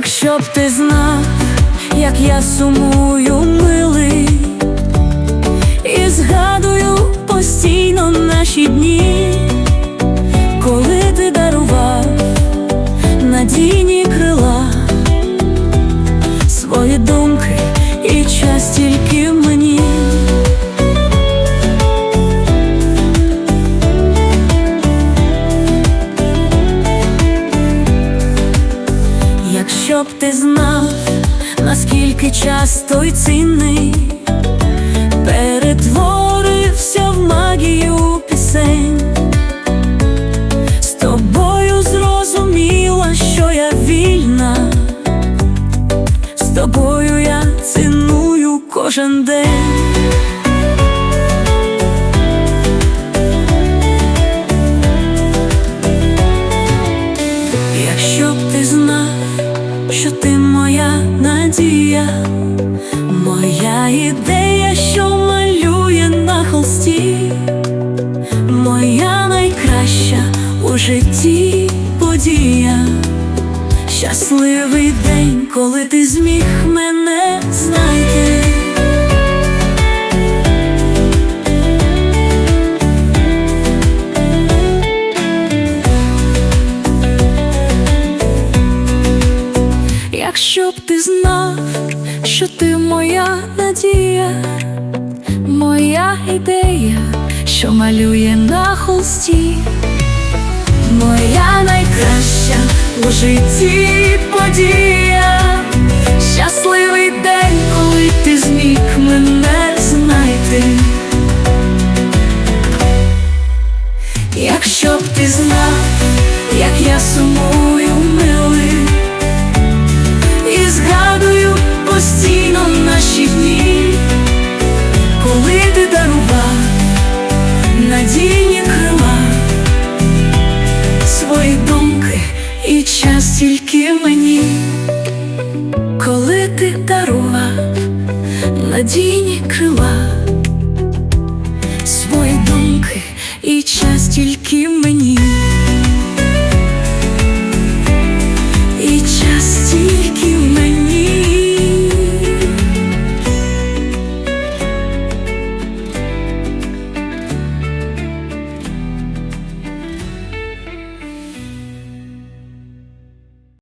Якщо б ти знав, як я сумую, милий, і згадую постійно наші дні, коли ти дарував надійні крила, свої думки і час тільки мені. Якщо б ти знав, наскільки час той цінний, перетворився в магію пісень, з тобою зрозуміла, що я вільна, з тобою я ціную кожен день. Що ти моя надія, моя ідея, що малює на холсті, моя найкраща у житті подія, щасливий день, коли ти зміг мене Якщо б ти знав, що ти моя надія, моя ідея, що малює на холсті, моя найкраща у житті подія, щасливий день, коли ти зміг мене знайти. Якщо б ти знав, як я сумую, милий тільки мені, коли ти дарував надійні крила, свої думки і час тільки.